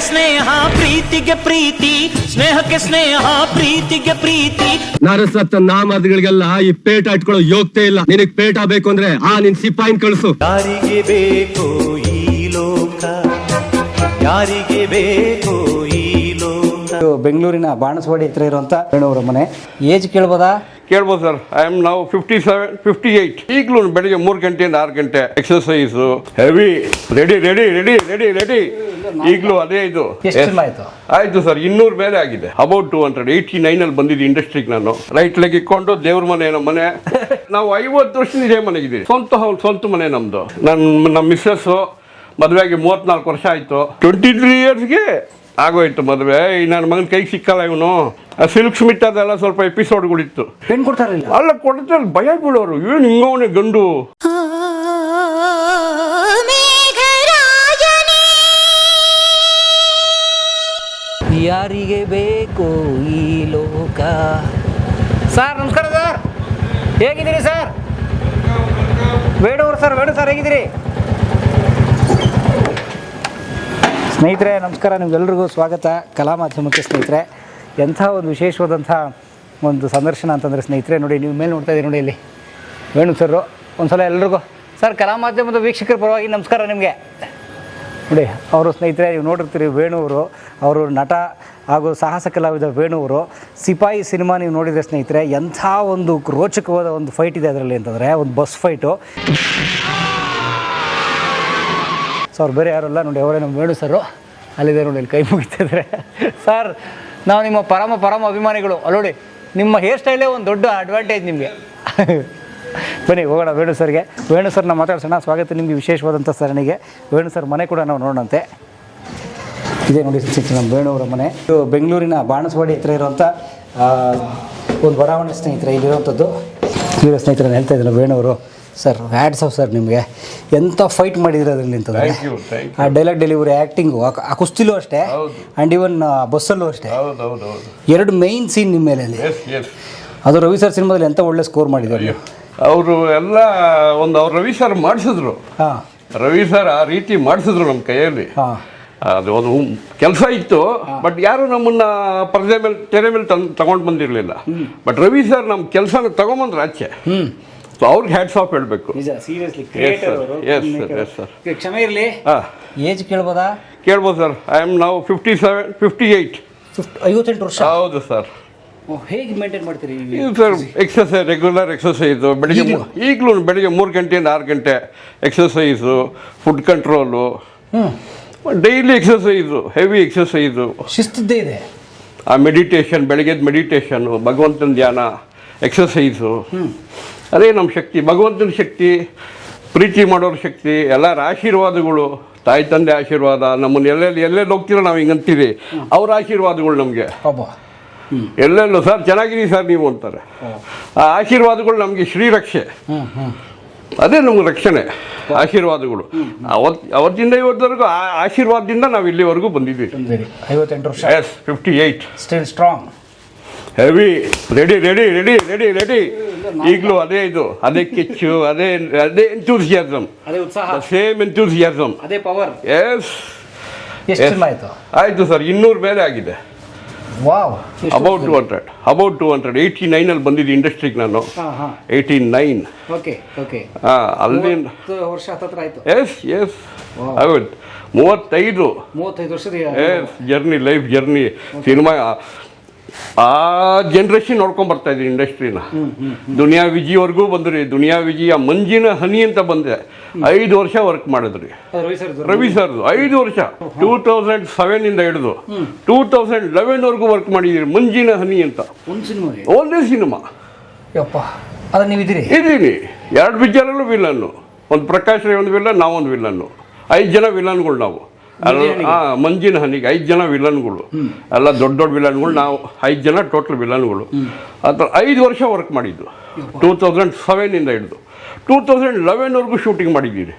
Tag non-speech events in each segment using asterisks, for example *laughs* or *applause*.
ಸ್ನೇಹಕ್ಕೆ ಸ್ನೇಹ ಪ್ರೀತಿಗೆ ಪ್ರೀತಿ. ಸ್ನೇಹಕ್ಕೆ ಸ್ನೇಹ ಪ್ರೀತಿಗೆ ಪ್ರೀತಿ. ನರಸತ್ತ ನಾಮದಗಳಿಗೆಲ್ಲ ಈ ಪೇಟ ಇಟ್ಕೊಳ್ಳೋ ಯೋಗ್ಯತೆ ಇಲ್ಲ. ನಿನಗ್ ಪೇಟ ಬೇಕು ಅಂದ್ರೆ ಆ ನಿನ್ ಸಿಪಾಯಿನ್ ಕಳಿಸು. ಯಾರಿಗೆ ಬೇಕು ಈ ಲೋಕ? ಯಾರಿಗೆ ಬೇಕು ಇದು ಬೆಂಗಳೂರಿನ ಬಾಣಸವಾಡಿ ಹತ್ರ ಇರುವಂತ ವೇಣುವರ ಮನೆ. ಏಜ್ ಕೇಳ್ಬೋದಾ? ಕೇಳ್ಬೋದು ಸರ್. ಐ ಆಮ್ ನಾವು ಫಿಫ್ಟಿ ಸೆವೆನ್ ಫಿಫ್ಟಿ ಏಯ್ಟ್ ಈಗಲೂ ಬೆಳಿಗ್ಗೆ ಮೂರು ಗಂಟೆಯಿಂದ ಆರು ಗಂಟೆ exercise heavy ready ready ready ready ready ಈಗಲೂ ಅದೇ ಇದು. ಎಷ್ಟು ಆಯ್ತು? ಆಯ್ತು ಸರ್. ಇನ್ನೂರು ಮೇಲೆ ಆಗಿದೆ. ಅಬೌಟ್ ಟು ಹಂಡ್ರೆಡ್ ಏಯ್ಟಿ ನೈನಲ್ಲಿ ಬಂದಿದ್ದು ಇಂಡಸ್ಟ್ರಿಗೆ ನಾನು. ರೈಟ್ ಲೆಗ್ ಇಕ್ಕೊಂಡು ದೇವ್ರ ಮನೆ ನಮ್ಮ ಮನೆ. *laughs* ನಾವು ಐವತ್ತು ವರ್ಷದಿಂದ ಇದೇ ಮನೆಗಿದ್ದೀವಿ ಸ್ವಂತ ಹೌದು ಸ್ವಂತ ಮನೆ ನಮ್ಮದು ನನ್ನ ನಮ್ಮ ಮಿಸ್ಸಸ್ಸು ಮದುವೆಗೆ ಮೂವತ್ನಾಲ್ಕು ವರ್ಷ ಆಯಿತು. ಟ್ವೆಂಟಿ ತ್ರೀ ಇಯರ್ಸ್ಗೆ ಆಗೋಯ್ತು ಮದುವೆ. ಈ ನನ್ನ ಮಗನ ಕೈಗೆ ಸಿಕ್ಕಲ್ಲ ಇವನು. ಸಿಲ್ಕ್ ಸ್ಮಿತ್ ಅದೆಲ್ಲ ಸ್ವಲ್ಪ ಎಪಿಸೋಡ್ಗಳಿತ್ತು ಪೆನ್ ಕೊಡ್ತಾರಿಲ್ಲ ಅಲ್ಲ ಕೊಡ್ತಾರೆ ಭಯ ಬೀಳೋರು. ಏನು ಹಿಂಗವನೇ ಗಂಡು. ಯಾರಿಗೆ ಬೇಕು ಈ ಲೋಕ? ಸರ್ ನಮಸ್ಕಾರ ಸರ್. ಹೇಗಿದ್ದೀರಿ sir? Venur sir Venu sir ಹೇಗಿದ್ದೀರಿ? ಸ್ನೇಹಿತರೆ, ನಮಸ್ಕಾರ. ನಿಮ್ಗೆಲ್ರಿಗೂ ಸ್ವಾಗತ. ಕಲಾ ಮಾಧ್ಯಮಕ್ಕೆ ಸ್ನೇಹಿತರೆ, ಎಂಥ ಒಂದು ವಿಶೇಷವಾದಂಥ ಒಂದು ಸಂದರ್ಶನ ಅಂತಂದರೆ ಸ್ನೇಹಿತರೆ, ನೋಡಿ, ನೀವು ಮೇಲೆ ನೋಡ್ತಾ ಇದ್ದೀರಿ ನೋಡಿ ಇಲ್ಲಿ. ವೇಣು ಸರ್ರು ಒಂದು ಸಲ ಎಲ್ರಿಗೂ. ಸರ್, ಕಲಾ ಮಾಧ್ಯಮದ ವೀಕ್ಷಕರ ಪರವಾಗಿ ನಮಸ್ಕಾರ ನಿಮಗೆ. ನೋಡಿ, ಅವರು ಸ್ನೇಹಿತರೆ, ನೀವು ನೋಡಿರ್ತೀರಿ ವೇಣುವರು ಅವರು ನಟ ಹಾಗೂ ಸಾಹಸ ಕಲಾವಿದ ವೇಣುವರು ಸಿಪಾಯಿ ಸಿನಿಮಾ ನೀವು ನೋಡಿದರೆ ಸ್ನೇಹಿತರೆ, ಎಂಥ ಒಂದು ರೋಚಕವಾದ ಒಂದು ಫೈಟ್ ಇದೆ ಅದರಲ್ಲಿ ಅಂತಂದರೆ, ಒಂದು ಬಸ್ ಫೈಟು ಸೊ ಅವ್ರು ಬೇರೆ ಯಾರಲ್ಲ ನೋಡಿ, ಅವರೇ ನಮ್ಮ ವೇಣು ಸರು. ಅಲ್ಲಿದೆ ನೋಡಿ ಇಲ್ಲಿ ಕೈ ಮುಗಿತಿದ್ರೆ. ಸರ್ ನಾವು ನಿಮ್ಮ ಪರಮ ಪರಮ ಅಭಿಮಾನಿಗಳು. ಅಲ್ಲೋಡಿ ನಿಮ್ಮ ಹೇರ್ ಸ್ಟೈಲೇ ಒಂದು ದೊಡ್ಡ ಅಡ್ವಾಂಟೇಜ್ ನಿಮಗೆ. ಬನ್ನಿ, ಹೋಗೋಣ ವೇಣು ಸರ್ಗೆ. ವೇಣು ಸರ್ನ ಮಾತಾಡ್ಸೋಣ. ಸ್ವಾಗತ ನಿಮಗೆ ವಿಶೇಷವಾದಂಥ ಸರಣಿಗೆ. ವೇಣು ಸರ್, ಮನೆ ಕೂಡ ನಾವು ನೋಡೋಣಂತೆ. ಇದೇ ನೋಡಿ ನಮ್ಮ ವೇಣುವರ ಮನೆ. ಇದು ಬೆಂಗಳೂರಿನ ಬಾಣಸವಾಡಿ ಹತ್ರ ಇರುವಂಥ ಒಂದು ಬಡಾವಣೆ ಸ್ನೇಹಿತರೆ ಇಲ್ಲಿರುವಂಥದ್ದು ಇಲ್ಲಿರೋ ಸ್ನೇಹಿತರನ್ನು ಹೇಳ್ತಾ ಇದ್ರು ವೇಣುವರು ಸರ್ ಹ್ಯಾಡ್ಸ್ ಆಫ್ ಸರ್ ನಿಮಗೆ. ಎಂಥ ಫೈಟ್ ಮಾಡಿದ್ರೆ ಅದರಲ್ಲಿ ಅಂತಂದರೆ Thank you, thank ಆ ಡೈಲಾಗ್ ಡೆಲಿವರಿ ಆ್ಯಕ್ಟಿಂಗು ಆ ಕುಸ್ತಿಲೂ ಅಷ್ಟೇ. ಆ್ಯಂಡ್ ಇವನ್ ಬಸ್ಸಲ್ಲೂ ಅಷ್ಟೇ. ಹೌದು ಹೌದು ಹೌದು. ಎರಡು ಮೈನ್ ಸೀನ್ ನಿಮ್ಮ ಮೇಲೆ ಅಲ್ಲಿ ಎಸ್ ಎಸ್ ಅದು ರವಿ ಸರ್ ಸಿನಿಮಾದಲ್ಲಿ ಎಂಥ ಒಳ್ಳೆ ಸ್ಕೋರ್ ಮಾಡಿದ್ದಾರೆ? ನೀವು ಅವರು ಎಲ್ಲ ಒಂದು ಅವ್ರು ರವಿ ಸರ್ ಮಾಡಿಸಿದ್ರು. ಹಾಂ. ರವಿ ಸರ್ ಆ ರೀತಿ ಮಾಡಿಸಿದ್ರು ನಮ್ಮ ಕೈಯಲ್ಲಿ. ಹಾಂ. ಅದು ಒಂದು ಕೆಲಸ ಇತ್ತು ಬಟ್ ಯಾರು ನಮ್ಮನ್ನ ಪರದೆ ಮೇಲೆ ತೆರೆ ಮೇಲೆ ತಂದು ತಗೊಂಡು ಬಂದಿರಲಿಲ್ಲ. ಬಟ್ ರವಿ ಸರ್ ನಮ್ಮ ಕೆಲಸನ ತಗೊಂಬಂದ್ರು ಆಚೆ. ಹ್ಞೂ ಸೊ ಅವ್ರಿಗೆ ಹ್ಯಾಟ್ಸ್ ಆಫ್ ಹೇಳಬೇಕು. ನಿಜ seriously creator. Yes sir Yes, sir. ಕ್ಷಮೆ ಇರಲಿ. ಹಾಂ. ಏಜ್ ಕೇಳ್ಬೋದಾ? ಕೇಳ್ಬೋದು ಸರ್ ಐ ಆಮ್ ನಾವು fifty seven fifty eight fifty ಐವತ್ತೆಂಟು ವರ್ಷ. ಹೌದು ಸರ್ ಹೇಗೆ ಮೇಂಟೈನ್ ಮಾಡ್ತೀರಿ ಇದು ಸರ್ ಎಕ್ಸಸೈಸ್ ರೆಗ್ಯುಲರ್ ಎಕ್ಸಸೈಸು ಬೆಳಿಗ್ಗೆ ಮೂ- ಈಗಲೂ ಬೆಳಿಗ್ಗೆ ಮೂರು ಗಂಟೆಯಿಂದ ಆರು ಗಂಟೆ ಎಕ್ಸಸೈಸು ಫುಡ್ ಕಂಟ್ರೋಲು ಹ್ಞೂ ಡೈಲಿ ಎಕ್ಸಸೈಸು ಹೆವಿ ಎಕ್ಸಸೈಸು ಶಿಸ್ತಿದ್ದೇ ಇದೆ. ಆ ಮೆಡಿಟೇಷನ್ ಬೆಳಗ್ಗೆದ ಮೆಡಿಟೇಷನು ಭಗವಂತನ ಧ್ಯಾನ ಎಕ್ಸಸೈಸು ಅದೇ ನಮ್ಮ ಶಕ್ತಿ ಭಗವಂತನ ಶಕ್ತಿ ಪ್ರೀತಿ ಮಾಡೋರ ಶಕ್ತಿ ಎಲ್ಲರ ಆಶೀರ್ವಾದಗಳು ತಾಯಿ ತಂದೆ ಆಶೀರ್ವಾದ ನಮ್ಮನ್ನು ಎಲ್ಲೆಲ್ಲಿ ಎಲ್ಲೆಲ್ಲಿ ಹೋಗ್ತೀರೋ ನಾವು ಹಿಂಗೆ ಅಂತೀವಿ ಅವ್ರ ಆಶೀರ್ವಾದಗಳು ನಮಗೆ. ಎಲ್ಲೆಲ್ಲೋ ಸರ್ ಚೆನ್ನಾಗಿರಿ ಸರ್ ನೀವು ಅಂತಾರೆ. ಆ ಆಶೀರ್ವಾದಗಳು ನಮಗೆ ಶ್ರೀರಕ್ಷೆ ಅದೇ ನಮ್ಗೆ ರಕ್ಷಣೆ ಆಶೀರ್ವಾದಗಳು. ಅವತ್ತು ಅವತ್ತಿಂದ ಇವತ್ತವರೆಗೂ ಆ ಆಶೀರ್ವಾದದಿಂದ ನಾವು ಇಲ್ಲಿವರೆಗೂ ಬಂದಿದ್ದೀವಿ. ಐವತ್ತೆಂಟು ವರ್ಷ. Yes fifty eight still strong heavy ready ready ready ready ready ಈಗಲೂ ಅದೇ ಇದು ಅದೇ ಕಿಚ್ಚು ಅದೇ ಅದೇ ಎಂತೂಸಿಯಾಸಮ್ ಸೇಮ್ ಎಂತೂಸಿಯಾಸಮ್ ಅದೇ ಪವರ್ ಎಸ್ ಆಯಿತು? ಆಯಿತು ಸರ್ ಇನ್ನೂರು ಮೇಲೆ ಆಗಿದೆ. Wow. About two hundred about two hundred eighty ನೈನಲ್ಲಿ ಬಂದಿದ್ದು ಇಂಡಸ್ಟ್ರಿಗೆ ನಾನು. ಏಯ್ಟಿ ನೈನ್ ಓಕೆ ಓಕೆ ಹಾಂ ಅಲ್ಲಿ ವರ್ಷ ಹತ್ತತ್ರ ಆಯಿತು. ಎಸ್ ಎಸ್ ಹೌದು. ಮೂವತ್ತೈದು. ಮೂವತ್ತೈದು ವರ್ಷದ yes journey life journey cinema ಆ ಜನ್ರೇಷನ್ ನೋಡ್ಕೊಂಡ್ ಬರ್ತಾ ಇದ್ರಿ ಇಂಡಸ್ಟ್ರಿನ ದುನಿಯಾ ವಿಜಿವರೆಗೂ ಬಂದ್ರಿ. ದುನಿಯಾ ವಿಜಿಯ ಮಂಜಿನ ಹನಿ ಅಂತ ಬಂದೆ ಐದು ವರ್ಷ ವರ್ಕ್ ಮಾಡಿದ್ರಿ. ರವಿ ಸರ್ ರವಿ ಸರ್ದು. ಐದು ವರ್ಷ. ಟೂ ತೌಸಂಡ್ ಸೆವೆನ್ ಇಂದ ಹಿಡಿದು ಟೂ ತೌಸಂಡ್ ಲೆವೆನ್ ವರ್ಗೂ ವರ್ಕ್ ಮಾಡಿದ್ರಿ. ಮಂಜಿನ ಹನಿ ಅಂತ. ಒಂದು ಸಿನಿಮಾ ಇದ್ದೀನಿ. ಎರಡು ಪಿಕ್ಚರಲ್ಲೂ ವಿಲನ್ನು ಒಂದು ಪ್ರಕಾಶ್ ರೈ ಒಂದು ವಿಲನ್ ನಾವೊಂದು ವಿಲನ್ನು ಐದು ಜನ ವಿಲನ್ಗಳು ನಾವು. ಮಂಜಿನ ಹನಿಗೆ ಐದು ಜನ ವಿಲನ್ಗಳು. ಎಲ್ಲ ದೊಡ್ಡ ದೊಡ್ಡ ವಿಲನ್ಗಳು ನಾವು ಐದು ಜನ ಟೋಟಲ್ ವಿಲನ್ಗಳು. ಆ ಥರ ಐದು ವರ್ಷ ವರ್ಕ್ ಮಾಡಿದ್ದು. ಟೂ ತೌಸಂಡ್ ಸೆವೆನಿಂದ ಹಿಡಿದು. ಟೂ ತೌಸಂಡ್ ಲೆವೆನ್ವರೆಗೂ ಶೂಟಿಂಗ್ ಮಾಡಿದ್ದೀರಿ.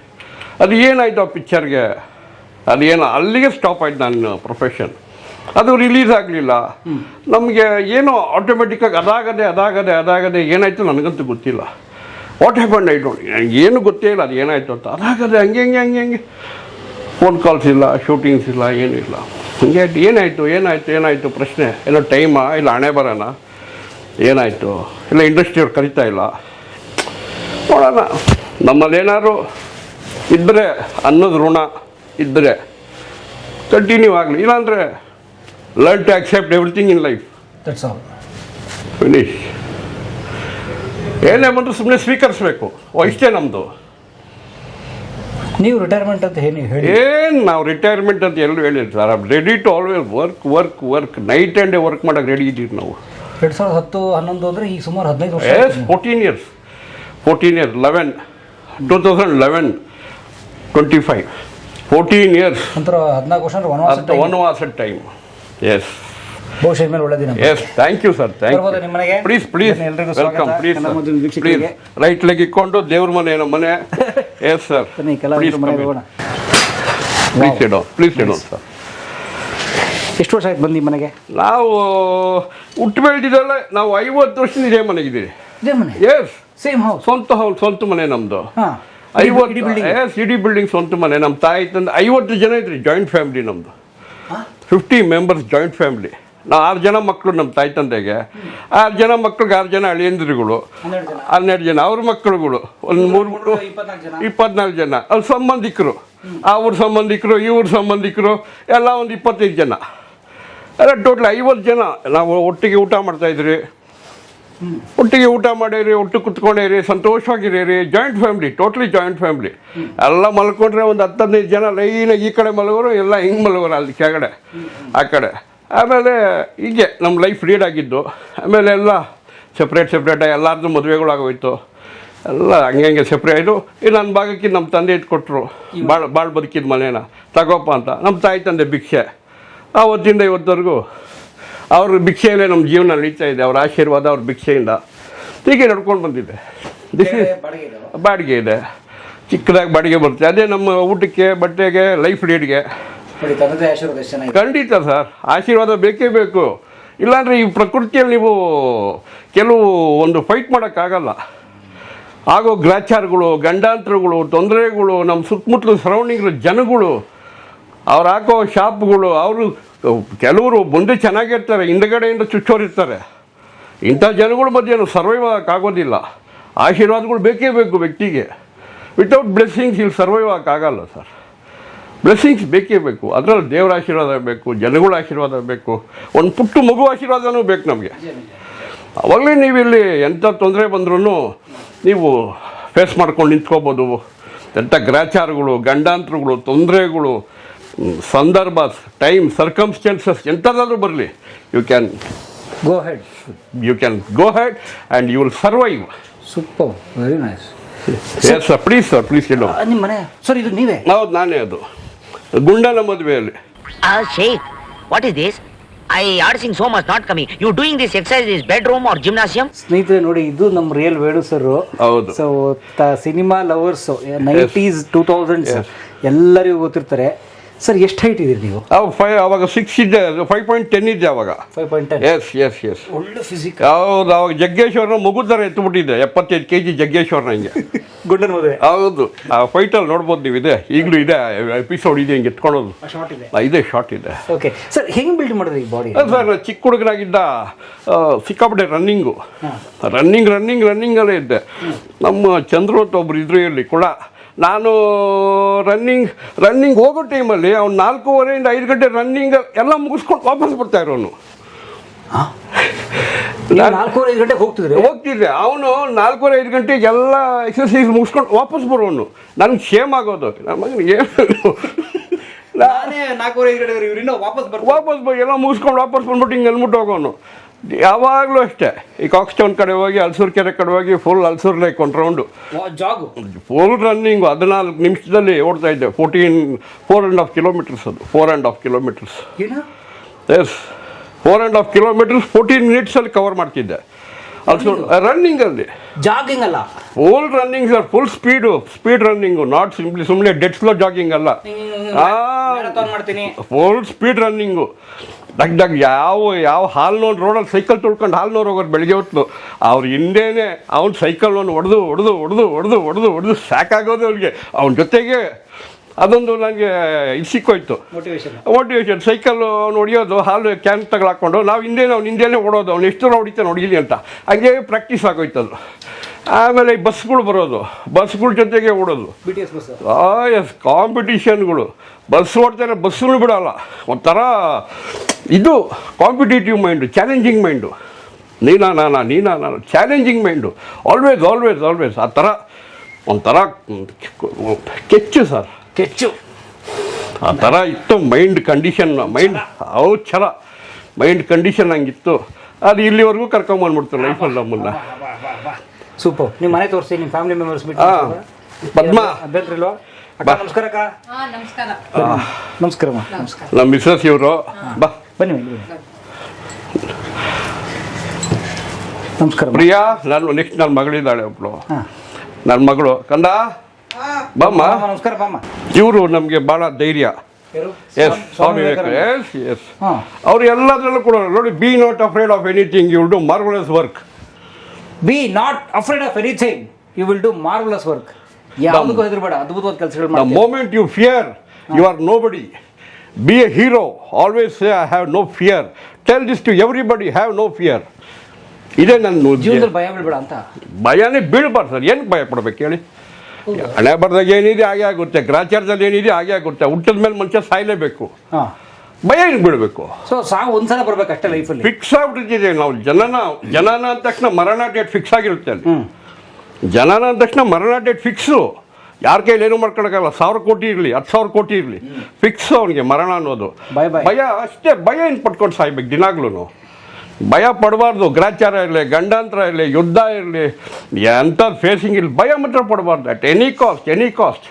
ಅದು ಏನಾಯಿತು ಆ ಪಿಕ್ಚರ್ಗೆ ಅದು ಏನು ಅಲ್ಲಿಗೆ ಸ್ಟಾಪ್ ಆಯ್ತು ನನ್ನ ಪ್ರೊಫೆಷನ್ ಅದು ರಿಲೀಸ್ ಆಗಲಿಲ್ಲ. ನಮಗೆ ಏನೋ ಆಟೋಮೆಟಿಕ್ಕಾಗಿ ಅದಾಗದೆ ಅದಾಗದೆ ಅದಾಗದೆ ಏನಾಯಿತು ನನಗಂತೂ ಗೊತ್ತಿಲ್ಲ. ವಾಟ್ ಹ್ಯಾಪನ್ ಐ ಡೋಂಟ್ ಏನು ಗೊತ್ತೇ ಇಲ್ಲ ಅದು ಏನಾಯಿತು ಅಂತ. ಅದಾಗದೆ ಹಂಗೆ ಹಂಗೆ ಹಂಗೆ ಹಂಗೆ. ಫೋನ್ ಕಾಲ್ಸ್ ಇಲ್ಲ ಶೂಟಿಂಗ್ಸ್ ಇಲ್ಲ ಏನೂ ಇಲ್ಲ. ಹಿಂಗೆ ಏನಾಯಿತು ಏನಾಯಿತು ಏನಾಯಿತು ಪ್ರಶ್ನೆ. ಏನೋ ಟೈಮಾ ಇಲ್ಲ ಹಣೆ ಬರೋಣ ಏನಾಯಿತು? ಇಲ್ಲ ಇಂಡಸ್ಟ್ರಿಯವ್ರು ಕರಿತಾ ಇಲ್ಲ. ನೋಡೋಣ. ನಮ್ಮಲ್ಲಿ ಏನಾದರೂ ಇದ್ದರೆ ಅನ್ನೋದು ಋಣ ಇದ್ದರೆ ಕಂಟಿನ್ಯೂ ಆಗಲಿ. ಇಲ್ಲಾಂದರೆ learn to accept everything in life that's all finish ಏನೇ ಬಂದರೂ ಸುಮ್ಮನೆ ಸ್ವೀಕರಿಸ್ಬೇಕು. ಇಷ್ಟೇ ನಮ್ಮದು ನೀವು ರಿಟೈರ್ಮೆಂಟ್ ಅಂತ ಏನು ಹೇಳಿ. ಏನು ನಾವು ರಿಟೈರ್ಮೆಂಟ್ ಅಂತ ಎಲ್ಲರೂ ಹೇಳಿದ್ರು sir. Ready to always work work work night and day work ಮಾಡೋಕೆ ರೆಡಿ ಇದ್ದೀವಿ ನಾವು. ಎರಡು ಸಾವಿರದ ಹತ್ತು ಹನ್ನೊಂದು ಅಂದರೆ ಈಗ ಸುಮಾರು ಹದಿನೈದು ವರ್ಷ yes. Fourteen years fourteen years eleven two thousand eleven twenty five fourteen years ನಂತರ ಹದಿನಾಲ್ಕು ವರ್ಷ ಒನ್ ವನವಾಸ ಅಂತ ಒನ್ ವಾಸ್ ಟೈಮ್ ಎಸ್ ಬಹುಶಃ ಮೇಲೆ ಒಳ್ಳೆ ದಿನ. Yes thank you sir thank ಬರ್ಬೋದಾ ನಿಮ್ಮ ಮನೆಗೆ? ಯು ಪ್ಲೀಸ್ ಪ್ಲೀಸ್ ವೆಲ್ಕಮ್ ಸ್ವಾಗತ. Please please. ರೈಟ್ ಲೆಗ್ ಇಕ್ಕೊಂಡು ದೇವ್ರ ಮನೆ ನಮ್ಮ ಮನೆ. *laughs* ಎಸ್ ಸರ್ ಬನ್ನಿ ಕೆಲವರು ಮನೆಗೆ ಹೋಗೋಣ ಪ್ಲೀಸ್ ಇಡೋ ಪ್ಲೀಸ್ ಇಡೋ ಸರ್ ಎಷ್ಟು ವರ್ಷ ಆಯ್ತು ಬಂದು ಮನೆಗೆ? ನಾವು ಹುಟ್ಟು ಬೆಳೆದಿದ್ದಲ್ಲ ನಾವು ಐವತ್ತು ವರ್ಷದಿಂದ ಇದೇ ಮನೆಗಿದ್ದೀವಿ ಇದೇ ಮನೆ? ಎಸ್ ಸೇಮ್ ಹೌಸ್ ಸ್ವಂತ ಹೌದು ಸ್ವಂತ ಮನೆ ನಮ್ಮದು ಸಿಡಿ ಐವತ್ತು ಎಸ್ ಇಡೀ ಬಿಲ್ಡಿಂಗ್? ಸ್ವಂತ ಮನೆ. ನಮ್ಮ ತಾಯಿ ತಂದೆ ಐವತ್ತು ಜನ ಇದ್ರಿ ಜಾಯಿಂಟ್ ಫ್ಯಾಮಿಲಿ ನಮ್ಮದು ಫಿಫ್ಟಿ ಮೆಂಬರ್ಸ್ ಜಾಯಿಂಟ್ ಫ್ಯಾಮಿಲಿ ನಾವು ಆರು ಜನ ಮಕ್ಕಳು ನಮ್ಮ ತಾಯಿ ತಂದೆಗೆ. ಆರು ಜನ ಮಕ್ಳಿಗೆ ಆರು ಜನ ಅಳಿಯಂದ್ರಿಗಳು ಹನ್ನೆರಡು ಜನ. ಅವ್ರ ಮಕ್ಕಳುಗಳು ಒಂದು ಮೂರು ಇಪ್ಪತ್ನಾಲ್ಕು ಜನ. ಇಪ್ಪತ್ನಾಲ್ಕು ಜನ. ಅಲ್ಲಿ ಸಂಬಂಧಿಕರು. ಅವ್ರ ಸಂಬಂಧಿಕರು ಇವ್ರ ಸಂಬಂಧಿಕರು ಎಲ್ಲ ಒಂದು ಇಪ್ಪತ್ತೈದು ಜನ. ಎಲ್ಲ ಟೋಟಲ್ ಐವತ್ತು ಜನ. ನಾವು ಒಟ್ಟಿಗೆ ಊಟ ಮಾಡ್ತಾಯಿದ್ರಿ ಒಟ್ಟಿಗೆ ಊಟ ಮಾಡಿರಿ ಒಟ್ಟು ಕುತ್ಕೊಂಡಿರಿ ಸಂತೋಷವಾಗಿರೀರಿ. Joint family totally joint family ಎಲ್ಲ ಮಲ್ಕೊಂಡ್ರೆ ಒಂದು ಹತ್ತು ಹದಿನೈದು ಜನ ಲೈನಾಗಿ ಈ ಕಡೆ ಮಲಗೋರು ಎಲ್ಲ ಹಿಂಗೆ ಮಲಗೋರು ಅಲ್ಲಿ ಕೆಳಗಡೆ. ಆ ಕಡೆ. ಆಮೇಲೆ ಹೀಗೆ ನಮ್ಮ ಲೈಫ್ ಲೀಡ್ ಆಗಿದ್ದು ಆಮೇಲೆ ಎಲ್ಲ ಸಪ್ರೇಟ್ ಸಪ್ರೇಟಾಗಿ ಎಲ್ಲರದ್ದು ಮದುವೆಗಳಾಗೋಯ್ತು. ಎಲ್ಲ ಹಂಗೆ ಹಂಗೆ ಸಪ್ರೇಟು ಈ ನನ್ನ ಭಾಗಕ್ಕೆ ನಮ್ಮ ತಂದೆ ಇಟ್ಕೊಟ್ರು. ಭಾಳ ಭಾಳ ಬದುಕಿದ ಮನೇನ. ತಗೋಪ್ಪ ಅಂತ. ನಮ್ಮ ತಾಯಿ ತಂದೆ ಭಿಕ್ಷೆ. ಆವತ್ತಿಂದ ಇವತ್ತವರೆಗೂ ಅವ್ರ ಭಿಕ್ಷೆಯಲ್ಲೇ ನಮ್ಮ ಜೀವನ ನಡೀತಾ ಇದೆ. ಅವ್ರ ಆಶೀರ್ವಾದ ಅವ್ರ ಭಿಕ್ಷೆಯಿಂದ. ಹೀಗೆ ನಡ್ಕೊಂಡು ಬಂದಿದೆ. ಬಾಡಿಗೆ ಇದೆ ಚಿಕ್ಕದಾಗಿ ಬಾಡಿಗೆ ಬರುತ್ತೆ. ಅದೇ ನಮ್ಮ ಊಟಕ್ಕೆ ಬಟ್ಟೆಗೆ ಲೈಫ್ ಲೀಡ್ಗೆ ಖಂಡಿತ ಸರ್. ಆಶೀರ್ವಾದ ಬೇಕೇ ಬೇಕು. ಇಲ್ಲಾಂದರೆ ಈ ಪ್ರಕೃತಿಯಲ್ಲಿ ನೀವು ಕೆಲವು ಒಂದು ಫೈಟ್ ಮಾಡೋಕ್ಕಾಗಲ್ಲ. ಆಗೋ ಗ್ರಾಚಾರ್ಗಳು ಗಂಡಾಂತರಗಳು, ತೊಂದರೆಗಳು ನಮ್ಮ ಸುತ್ತಮುತ್ತಲು ಸರೌಂಡಿಂಗ್ ಜನಗಳು, ಅವ್ರು ಹಾಕೋ ಶಾಪ್ಗಳು, ಅವರು ಕೆಲವರು ಮುಂದೆ ಚೆನ್ನಾಗಿರ್ತಾರೆ, ಹಿಂದಗಡೆಯಿಂದ ಚುಚ್ಚೋರಿರ್ತಾರೆ. ಇಂಥ ಜನಗಳ ಮಧ್ಯೆ ಸರ್ವೈವ್ ಆಗೋಕ್ಕಾಗೋದಿಲ್ಲ. ಆಶೀರ್ವಾದಗಳು ಬೇಕೇ ಬೇಕು ವ್ಯಕ್ತಿಗೆ. ವಿತೌಟ್ ಬ್ಲೆಸ್ಸಿಂಗ್ಸ್ ಇಲ್ಲಿ ಸರ್ವೈವ್ ಆಗೋಕ್ಕಾಗಲ್ಲ ಸರ್ ಬ್ಲೆಸ್ಸಿಂಗ್ಸ್ ಬೇಕೇ ಬೇಕು. ಅದರಲ್ಲಿ ದೇವರ ಆಶೀರ್ವಾದ ಬೇಕು ಜನಗಳ ಆಶೀರ್ವಾದ ಬೇಕು ಒಂದು ಪುಟ್ಟು ಮಗು ಆಶೀರ್ವಾದನೂ ಬೇಕು ನಮಗೆ. ಅವಾಗಲೇ ನೀವು ಇಲ್ಲಿ ಎಂಥ ತೊಂದರೆ ಬಂದ್ರೂ ನೀವು ಫೇಸ್ ಮಾಡ್ಕೊಂಡು ನಿಂತ್ಕೋಬೋದು. ಎಂಥ ಗ್ರಾಚಾರಗಳು ಗಂಡಾಂತರಗಳು ತೊಂದರೆಗಳು ಸಂದರ್ಭ ಟೈಮ್ ಸರ್ಕಮ್ಸ್ಟೆನ್ಸಸ್ ಎಂಥದ್ದಾದರೂ ಬರಲಿ. You can go head you can go head and you will survive super very nice yes sir please sir please ಹೇಳೋ ನಿಮ್ಮ ಮನೆ? ಸರ್ ಇದು ನೀವೇ? ಹೌದು ನಾನೇ ಅದು. ಗುಂಡಲ ಮದುವೆಯಲ್ಲಿ. What is this I are sing so much not come you doing this exercise is bedroom or gymnasium ಸ್ನೇಹಿತರೆ ನೋಡಿ ಇದು ನಮ್ಮ real Venu sir so cinema lovers nineties two thousands ಎಲ್ಲರಿಗೂ ಗೊತ್ತಿರ್ತಾರೆ. ಸರ್ ಎಷ್ಟು ಹೈಟ್ ಇದೀರಿ ನೀವು? ಅವು ಫೈ ಅವಾಗ ಸಿಕ್ಸ್ ಇದ್ದೆ ಫೈವ್ ಪಾಯಿಂಟ್ ಟೆನ್ ಇದ್ದೆ ಅವಾಗ. Five point ten yes yes yes ಒಳ್ಳೆ ಫಿಸಿಕ್ ಹೌದು ಅವಾಗ ಜಗ್ಗೇಶ್ವರನ ಥರ ಎತ್ತುಬಿಟ್ಟಿದ್ದೆ ಎಪ್ಪತ್ತೈದು ಕೆ ಜಿ ಜಗ್ಗೇಶ್ವರನ ಹಿಂಗೆ. *laughs* ಗುಡ್ಡನ್ ಮದುವೆ ಹೌದು ಆ ಫೈಟಲ್ಲಿ ನೋಡ್ಬೋದು ನೀವು ಇದೆ ಈಗಲೂ ಇದೆ ಎಪಿಸೋಡ್ ಇದೆ ಹಿಂಗೆ ಎತ್ಕೊಳ್ಳೋದು ಶಾರ್ಟ್ ಇದೆ. ಇದೆ ಶಾರ್ಟ್ ಇದೆ. ಓಕೆ ಸರ್ ಹೆಂಗೆ ಬಿಲ್ಡ್ ಮಾಡಿದ್ರಿ ಈ ಬಾಡಿ ಸರ್ ಚಿಕ್ಕ ಹುಡುಗರಾಗಿದ್ದ ಸಿಕ್ಕಾಪಟ್ಟೆ ರನ್ನಿಂಗು ರನ್ನಿಂಗ್ ರನ್ನಿಂಗ್ ರನ್ನಿಂಗಲ್ಲೇ ಇದ್ದೆ. ನಮ್ಮ ಚಂದ್ರು ಅಂತ ಒಬ್ರು ಇದ್ರು ಇಲ್ಲಿ ಕೂಡ ನಾನು ರನ್ನಿಂಗ್ ರನ್ನಿಂಗ್ ಹೋಗೋ ಟೈಮಲ್ಲಿ ಅವ್ನು ನಾಲ್ಕೂವರೆಯಿಂದ ಐದು ಗಂಟೆ ರನ್ನಿಂಗ್ ಎಲ್ಲ ಮುಗಿಸ್ಕೊಂಡು ವಾಪಸ್ ಬರ್ತಾ ಇರೋನು. ನಾಲ್ಕೂವರೆ ಐದು ಗಂಟೆಗೆ ಹೋಗ್ತಿದ್ರೆ? ಹೋಗ್ತಿದ್ದೆ. ಅವನು ನಾಲ್ಕೂವರೆ ಐದು ಗಂಟೆಗೆ ಎಲ್ಲ ಎಕ್ಸರ್ಸೈಸ್ ಮುಗಿಸ್ಕೊಂಡು ವಾಪಸ್ ಬರೋನು. ನನಗೆ ಶೇಮ್ ಆಗೋದು. ನನ್ನ ಮಗನಿಗೆ ಏನು ನಾನೇ ನಾಲ್ಕೂವರೆ ಐದು ಗಂಟೆ ವಾಪಸ್ ವಾಪಸ್ ಬ ಎಲ್ಲ ಮುಗಿಸ್ಕೊಂಡು ವಾಪಸ್ ಬಂದ್ಬಿಟ್ಟು ಹಿಂಗೆ ಅಂದ್ಬಿಟ್ಟು ಹೋಗೋನು. ಯಾವಾಗಲೂ ಅಷ್ಟೇ. ಈ ಕಾಕ್ಸ್ಟೌನ್ ಕಡೆ ಹೋಗಿ ಹಲ್ಸೂರು ಕೆರೆ ಕಡೆ ಹೋಗಿ ಫುಲ್ ಅಲ್ಸೂರ್ ಲೈಕ್ ಒಂದು ರೌಂಡು ಜಾಗು. ಫುಲ್ ರನ್ನಿಂಗು ಹದಿನಾಲ್ಕು ನಿಮಿಷದಲ್ಲಿ ಓಡ್ತಾ ಇದ್ದೆ. Fourteen four and half kilometres ಅದು. Four and half kilometres yes four and half kilometres fourteen ಮಿನಿಟ್ಸಲ್ಲಿ cover ಮಾಡ್ತಿದ್ದೆ. ಅಲ್ಸೂರ್ ರನ್ನಿಂಗಲ್ಲಿ ಜಾಗಿಂಗ್ ಅಲ್ಲ. Full running sir full speed speed running not simply ಸುಮ್ಮನೆ ಡೆಡ್ ಸ್ಲೋ ಜಾಗಿಂಗ್ ಅಲ್ಲ. ಫುಲ್ ಸ್ಪೀಡ್ ರನ್ನಿಂಗು ಡಗ್ ಡಗ್ ಯಾವ ಯಾವ ಹಾಲ್ನೋನ್ ರೋಡಲ್ಲಿ ಸೈಕಲ್ ತುಳ್ಕೊಂಡು ಹಾಲ್ನೋರು ಹೋಗೋರು ಬೆಳಗ್ಗೆ ಹೊತ್ತು ಅವ್ರು ಹಿಂದೇನೆ ಅವ್ನು ಸೈಕಲ್ನೋನು ಹೊಡೆದು ಹೊಡೆದು ಹೊಡೆದು ಹೊಡೆದು ಹೊಡೆದು ಹೊಡೆದು ಸಾಕಾಗೋದು ಅವ್ರಿಗೆ. ಅವನ ಜೊತೆಗೆ ಅದೊಂದು ನನಗೆ ಇದು ಸಿಕ್ಕೋಯ್ತು. ಮೋಟಿವೇಶನ್ ಮೋಟಿವೇಶನ್ ಸೈಕಲ್ ಅವ್ನು ಹೊಡಿಯೋದು ಹಾಲು ಕ್ಯಾನ್ ತಗೊಳಾಕೊಂಡು ನಾವು ಹಿಂದೆ ಅವ್ನು ಹಿಂದೆನೇ ಓಡೋದು ಅವ್ನು ಎಷ್ಟು ದೂರ ಹೊಡಿತಾನೆ ಹೊಡೀಲಿ ಅಂತ. ಹಂಗೆ ಪ್ರಾಕ್ಟೀಸ್ ಆಗೋಯ್ತದು. ಆಮೇಲೆ ಈ ಬಸ್ಗಳು ಬರೋದು. ಬಸ್ಗಳ ಜೊತೆಗೆ ಓಡೋದು. ಎಸ್ ಕಾಂಪಿಟೀಷನ್ಗಳು ಎಸ್ ಕಾಂಪಿಟಿಷನ್ಗಳು ಬಸ್ ಓಡ್ತಾರೆ ಬಸ್ಸನ್ನು ಬಿಡೋಲ್ಲ. ಒಂಥರ ಇದು ಕಾಂಪಿಟೇಟಿವ್ ಮೈಂಡು ಚಾಲೆಂಜಿಂಗ್ ಮೈಂಡು ನೀನಾ ನಾನಾ ನೀನಾ ನಾನು challenging mind always always always ಆ ಥರ ಒಂಥರ ಕೆಚ್ಚು ಸರ್ ಕೆಚ್ಚು. ಆ ಥರ ಇತ್ತು ಮೈಂಡ್ ಕಂಡೀಷನ್ ಮೈಂಡ್ ಅವು ಛಲ. ಮೈಂಡ್ ಕಂಡೀಷನ್ ಹಂಗಿತ್ತು. ಅದು ಇಲ್ಲಿವರೆಗೂ ಕರ್ಕೊಂಬಂದ್ಬಿಡ್ತು ಲೈಫಲ್ಲಿ ನಮ್ಮನ್ನ. ಸೂಪರ್ ನಿಮ್ಮ ಮನೆ ತೋರಿಸಿ ನಿಮ್ಮ ಫ್ಯಾಮಿಲಿ ಮೆಂಬರ್ಸ್ ಬಿಟ್ಟು ಹಾ. ಪದ್ಮ. ಅಭ್ಯಂತರ ಇಲ್ವಾ ಅಕ್ಕ ಬಾ. ನಮಸ್ಕಾರ ಅಕ್ಕ. ಹಾ ನಮಸ್ಕಾರ. ನಮಸ್ಕಾರ ನಮಸ್ಕಾರ. ನಮ್ಮ ಮಿಸ್ಸಸ್ ಇವರು. ಬಾ. ಬನ್ನಿ ಬನ್ನಿ. ನಮಸ್ಕಾರ. ಪ್ರಿಯಾ ನಾನು ನೆಕ್ಸ್ಟ್ ನನ್ನ ಮಗಳಿದ್ದಾಳೆ ಒಬ್ಳು. ನನ್ನ ಮಗಳು. ಕಂದ? ಬಾಮ್ಮ? ನಮಸ್ಕಾರ ಬಾಮ್ಮ. ಇವರು ನಮಗೆ ಭಾಳ ಧೈರ್ಯ? ಎಸ್ ಸ್ವಾಮಿ. Yes yes. ಅವ್ರು ಎಲ್ಲದರಲ್ಲೂ ಕೂಡ ನೋಡಿ be not afraid of anything you do marvellous work be not afraid of anything you will do marvellous work ಯಾವುದಕ್ಕೂ ಹೆದರಬೇಡ ಅದ್ಭುತವಾದ ಕೆಲಸಗಳು ದ ಮಾಡಿ moment you fear you are nobody be a hero always have no fear tell this to everybody have no fear ಇದೇ ನನ್ನ ಜೀವನದಲ್ಲಿ ಭಯ ಬೀಳ್ಬೇಡ ಅಂತ. ಭಯನೇ ಬೀಳ್ಬಾರ್ದು ಸರ್. ಏನು ಭಯ ಪಡ್ಬೇಕು ಹೇಳಿ? ಹಣೆ ಬರ್ದಾಗ ಏನಿದೆ ಹಾಗೆ ಆಗುತ್ತೆ. ಗ್ರಾಚಾರದಲ್ಲಿ ಏನಿದೆ ಹಾಗೆ ಆಗುತ್ತೆ. ಹುಟ್ಟದ ಮೇಲೆ ಮನುಷ್ಯ ಸಾಯಲೇಬೇಕು. ಭಯ ಏನು ಬೀಳಬೇಕು. ಸೊ ಸಾವು ಒಂದ್ಸಲ ಬರ್ಬೇಕು ಅಷ್ಟೇ ಲೈಫಲ್ಲಿ ಫಿಕ್ಸ್ ಆಗ್ಬಿಟ್ಟಿದೆ ನಾವು. ಜನನ ಜನನ ಅಂದ ತಕ್ಷಣ ಮರಣ ಡೇಟ್ ಫಿಕ್ಸ್ ಆಗಿರುತ್ತೆ ಅಲ್ಲಿ. ಜನನ ಅಂದ ತಕ್ಷಣ ಮರಣ ಡೇಟ್ ಫಿಕ್ಸು ಯಾರ ಕೈಲಿ ಏನು ಮಾಡ್ಕೊಳಕ್ಕಾಗಲ್ಲ. ಸಾವಿರ ಕೋಟಿ ಇರಲಿ ಹತ್ತು ಸಾವಿರ ಕೋಟಿ ಇರಲಿ. ಫಿಕ್ಸ್ ಅವನಿಗೆ ಮರಣ ಅನ್ನೋದು. ಭಯ. ಭಯ. ಅಷ್ಟೇ ಭಯ ಏನು ಪಟ್ಕೊಂಡು ಸಾಯ್ಬೇಕು ದಿನಾಗ್ಲೂ ಭಯ ಪಡಬಾರ್ದು ಗ್ರಾಚಾರ ಇರಲಿ ಗಂಡಾಂತರ ಇರಲಿ ಯುದ್ಧ ಇರಲಿ ಎಂಥದ್ದು ಫೇಸಿಂಗ್ ಇರಲಿ ಭಯ ಮಾತ್ರ ಪಡಬಾರ್ದು. At any cost any cost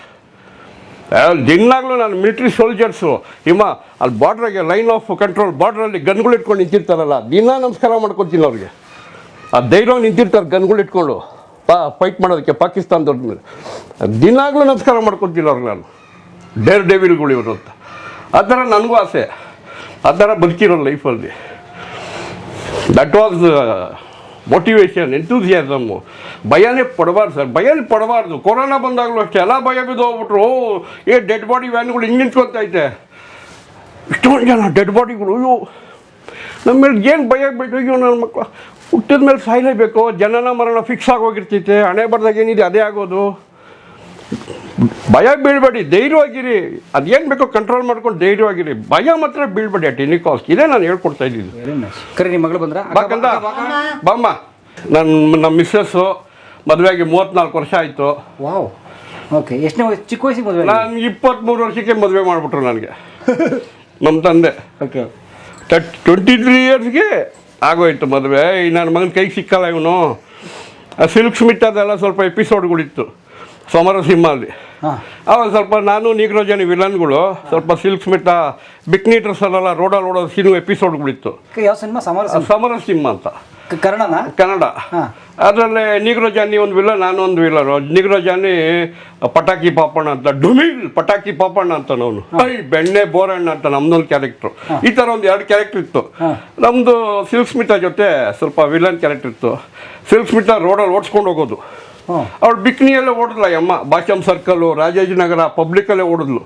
ದಿನಾಗ್ಲೂ ನಾನು ಮಿಲಿಟ್ರಿ ಸೋಲ್ಜರ್ಸು ಹಿಮ ಅಲ್ಲಿ ಬಾರ್ಡ್ರಾಗೆ ಲೈನ್ ಆಫ್ ಕಂಟ್ರೋಲ್ ಬಾರ್ಡ್ರಲ್ಲಿ ಗನ್ಗಳು ಇಟ್ಕೊಂಡು ನಿಂತಿರ್ತಾರಲ್ಲ ದಿನ ನಮಸ್ಕಾರ ಮಾಡ್ಕೊತೀನಿ ಅವ್ರಿಗೆ ಆ ಧೈರ್ಯ ನಿಂತಿರ್ತಾರೆ ಗನ್ಗಳು ಇಟ್ಕೊಂಡು ಪಾ ಫೈಟ್ ಮಾಡೋದಕ್ಕೆ ಪಾಕಿಸ್ತಾನದವ್ರ ಮೇಲೆ ದಿನಾಗಲೂ ನಮಸ್ಕಾರ ಮಾಡ್ಕೊತಿಲ್ಲ ಅವ್ರಿಗೆ ನಾನು. ಡೇರ್ ಡೇವಿಲ್ಗಳು ಇವರು ಅಂತ. ಆ ಥರ ನನಗೂ ಆಸೆ. ಆ ಥರ ಬದುಕಿರೋ ಲೈಫಲ್ಲಿ ದಟ್ ವಾಸ್ ಮೋಟಿವೇಶನ್ ಎಂತೂಸಿಯಾಸಮ್ಮು ಭಯನೇ ಪಡಬಾರ್ದು ಸರ್, ಭಯನೇ ಪಡಬಾರ್ದು. ಕೊರೋನಾ ಬಂದಾಗಲೂ ಅಷ್ಟೇ, ಎಲ್ಲ ಭಯ ಬಿದ್ದು ಹೋಗ್ಬಿಟ್ರು. ಓ, ಏ ಡೆಡ್ ಬಾಡಿ ವ್ಯಾನ್ಗಳು ಹಿಂಗೆ ನಿಂತ್ಕೊತೈತೆ ಇಷ್ಟೊಂದು ಜನ ಡೆಡ್ ಬಾಡಿಗಳು ಅಯ್ಯೋ. ನಮ್ಮ ಮೇಲೆ ಏನು ಭಯ ಬಿಟ್ಟು, ಅಯ್ಯೋ ನನ್ನ ಮಕ್ಕಳು ಹುಟ್ಟಿದ ಮೇಲೆ ಸಾಯ್ಲೇಬೇಕು ಜನನ ಮರಣ ಫಿಕ್ಸ್ ಆಗೋಗಿರ್ತೈತೆ ಹಣೆ ಬರ್ದಾಗ ಏನಿದೆ ಅದೇ ಆಗೋದು. ಭಯ ಬೀಳಬೇಡಿ ಧೈರ್ಯವಾಗಿರಿ. ಅದೇನು ಬೇಕೋ ಕಂಟ್ರೋಲ್ ಮಾಡ್ಕೊಂಡು ಧೈರ್ಯವಾಗಿರಿ. ಭಯ ಮಾತ್ರ ಬೀಳ್ಬೇಡಿ ಅಟ್ ಎನಿ ಕಾಸ್ಟ್ ಇದೇ ನಾನು ಹೇಳ್ಕೊಡ್ತಾ ಇದ್ದೀನಿ. ನಿಮ್ಮ ಮಗಳು ಬಂದ್ರ? ಬಾಕಂದ ಬಾಮ್ಮ ನನ್ನ ನಮ್ಮ ಮಿಸ್ಸಸ್ಸು ಮದುವೆಗೆ ಮೂವತ್ತ್ನಾಲ್ಕು ವರ್ಷ ಆಯಿತು. ವಾವ್ ಓಕೆ ಎಷ್ಟನೇ ವಯಸ್ಸು? ಚಿಕ್ಕ ವಯಸ್ಸಿಗೆ ಮದುವೆ ನಾನು ಇಪ್ಪತ್ತ್ಮೂರು ವರ್ಷಕ್ಕೆ ಮದುವೆ ಮಾಡಿಬಿಟ್ರು ನನಗೆ. ನಮ್ಮ ತಂದೆ. ಓಕೆ ಟ್ವೆಂಟಿ ತ್ರೀ ಇಯರ್ಸ್ಗೆ ಆಗೋಯ್ತು ಮದುವೆ. ಈ ನನ್ನ ಮಗನ ಕೈಗೆ ಸಿಕ್ಕಲ್ಲ ಇವನು. ಸಿಲ್ಕ್ ಸ್ಮಿತ್ ಅದೆಲ್ಲ ಸ್ವಲ್ಪ ಎಪಿಸೋಡ್ಗಳಿತ್ತು ಸಮರಸಿಂಹ ಅಲ್ಲಿ ಆ ಅವಾಗ ಸ್ವಲ್ಪ ನಾನು ನೀಗ್ರೋಜನಿ ವಿಲನ್ಗಳು ಸ್ವಲ್ಪ ಸಿಲ್ಕ್ ಸ್ಮಿತ ಬಿಕ್ನೀಟರ್ಸ್ ಅಲ್ಲೆಲ್ಲ ರೋಡಲ್ಲಿ ಓಡೋದು ಸಿನಿಮಾ ಎಪಿಸೋಡ್ಗಳಿತ್ತು ಯಾವ ಸಿನಿಮಾ? ಸಮರ ಸಮರಸಿಂಹ ಅಂತ. ಕನ್ನಡನ? ಕನ್ನಡ. ಅದರಲ್ಲಿ ನೀಗ್ರೋಜಾನಿ ಒಂದು ವಿಲ್ಲ ನಾನು ಒಂದು ವಿಲ್ಲರು ನೀಗ್ರೋಜಾನಿ ಪಟಾಕಿ ಪಾಪಣ್ಣ ಅಂತ ಡುಮಿಲ್ ಪಟಾಕಿ ಪಾಪಣ್ಣ ಅಂತ ನಾನು ಐ ಬೆಣ್ಣೆ ಬೋರಣ್ಣ ಅಂತ ನಮ್ದೊಂದು ಕ್ಯಾರೆಕ್ಟ್ರು ಈ ಥರ ಒಂದು ಎರಡು ಕ್ಯಾರೆಕ್ಟರ್ ಇತ್ತು. ನಮ್ಮದು ಸಿಲ್ಕ್ ಸ್ಮಿತಾ ಜೊತೆ ಸ್ವಲ್ಪ ವಿಲನ್ ಕ್ಯಾರೆಕ್ಟರ್ ಇತ್ತು. ಸಿಲ್ಕ್ ಸ್ಮಿತಾ ರೋಡಲ್ಲಿ ಓಡಿಸ್ಕೊಂಡು ಹೋಗೋದು. ಅವ್ರು ಅವಳು ಬಿಕ್ನಿಯಲ್ಲೇ ಓಡಿದ್ಲ ಯಮ್ಮ ಬಾಚಮ್ ಸರ್ಕಲ್ಲು ರಾಜಾಜಿನಗರ ಪಬ್ಲಿಕಲ್ಲೇ ಓಡಿದ್ಲು.